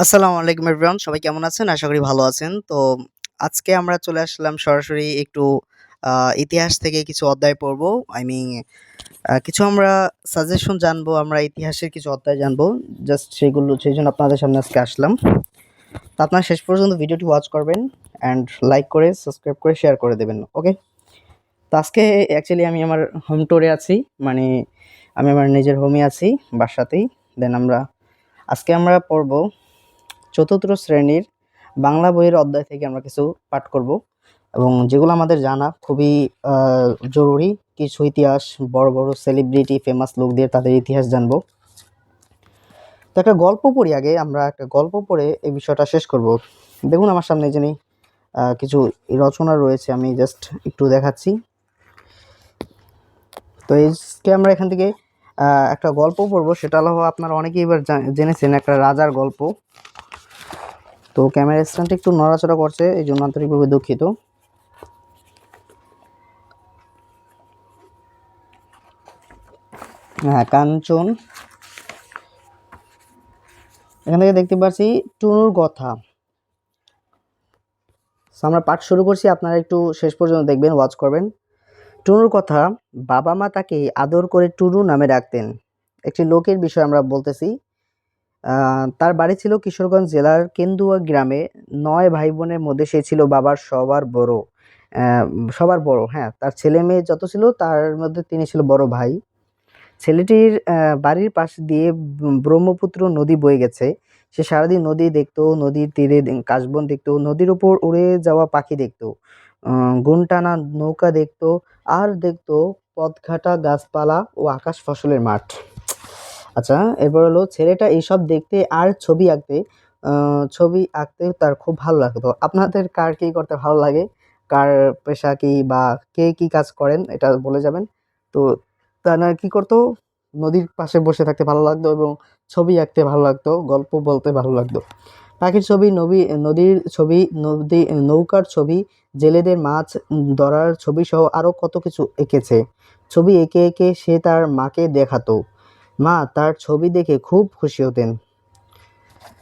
আসসালামু আলাইকুম এভরিওয়ান সবাই কেমন আছেন? আশা করি ভালো আছেন। তো আজকে আমরা চলে আসলাম সরাসরি একটু ইতিহাস থেকে কিছু অধ্যায় পড়ব। আই মিন কিছু আমরা সাজেশন জানব, আমরা ইতিহাসের কিছু অধ্যায় জানব। জাস্ট সেগুলো সেই জন্য আপনাদের সামনে আজকে আসলাম। তো আপনারা শেষ পর্যন্ত ভিডিওটি ওয়াচ করবেন অ্যান্ড লাইক করে সাবস্ক্রাইব করে শেয়ার করে দেবেন ওকে তো আজকে অ্যাকচুয়ালি আমি আমার হোম ট্যুরে আছি মানে আমি আমার নিজের হোমে আছি, বাসাতেই। দেন আমরা, আজকে আমরা পড়ব চতুর্থ শ্রেণির বাংলা বইয়ের অধ্যায় থেকে আমরা কিছু পাঠ করব এবং যেগুলো আমাদের জানা খুবই জরুরি। কিছু ইতিহাস, বড় বড় সেলিব্রিটি ফেমাস লোকদের তাদের ইতিহাস জানব। তো একটা গল্প পড়ি আগে, আমরা একটা গল্প পড়ে এই বিষয়টা শেষ করব। দেখুন আমার সামনে যিনি কিছু রচনা রয়েছে, আমি জাস্ট একটু দেখাচ্ছি। তো আজকে আমরা এখান থেকে একটা গল্প পড়ব। সেটা হলো আপনারা অনেকেই এবার জেনেছেন, একটা রাজার গল্প। তো ক্যামেরা স্ট্যান্ডটা একটু নড়াচড়া করছে, এই জন্য আন্তরিকভাবে দুঃখিত। হ্যাঁ কাঞ্চন। এখান থেকে দেখতে পাচ্ছি টুনুর কথা। আমরা পাঠ শুরু করছি, আপনারা একটু শেষ পর্যন্ত দেখবেন ওয়াচ করবেন। টুনুর কথা, বাবা মা তাকে আদর করে টুনু নামে ডাকতেন। একটি লোকের বিষয় আমরা বলতেছি তার বাড়ি ছিল কিশোরগঞ্জ জেলার কেন্দুয়া গ্রামে। নয় ভাই বোনের মধ্যে সে ছিল বাবার সবার বড়। সবার বড় হ্যাঁ তার ছেলে মেয়ে যত ছিল, তার মধ্যে তিনি ছিল বড় ভাই। ছেলেটির বাড়ির পাশ দিয়ে ব্রহ্মপুত্র নদী বয়ে গেছে। সে সারাদিন নদী দেখতো, নদীর তীরে কাশবন দেখতো, নদীর উপর উড়ে যাওয়া পাখি দেখতো। গুনটানা নৌকা দেখতো, আর দেখতো পথঘাটা গাছপালা ও আকাশ ফসলের মাঠ। আচ্ছা এরপর হলো ছেলেটা এইসব দেখতে আর ছবি আঁকতে ছবি আঁকতে তার খুব ভালো লাগতো আপনাদের কার কি করতে ভালো লাগে? কার পেশা কি বা কে কি কাজ করেন? এটা বলে যাবেন। তো তারা কি করতো? নদীর পাশে বসে থাকতে ভালো লাগতো এবং ছবি আঁকতে ভালো লাগতো, গল্প বলতে ভালো লাগতো। পাখির ছবি, নবী, নদীর ছবি, নদী, নৌকার ছবি, জেলেদের মাছ, ধরার ছবি সহ আরও কত কিছু এঁকেছে। ছবি এঁকে এঁকে সে তার মাকে দেখাতো। মা তার ছবি দেখে খুব খুশি হতেন।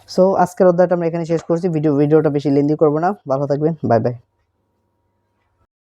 সো আজকের অধ্যায়টা আমরা এখানে শেষ করছি। ভিডিও ভিডিওটা বেশি লেন্দি করব না। ভালো থাকবেন। Bye bye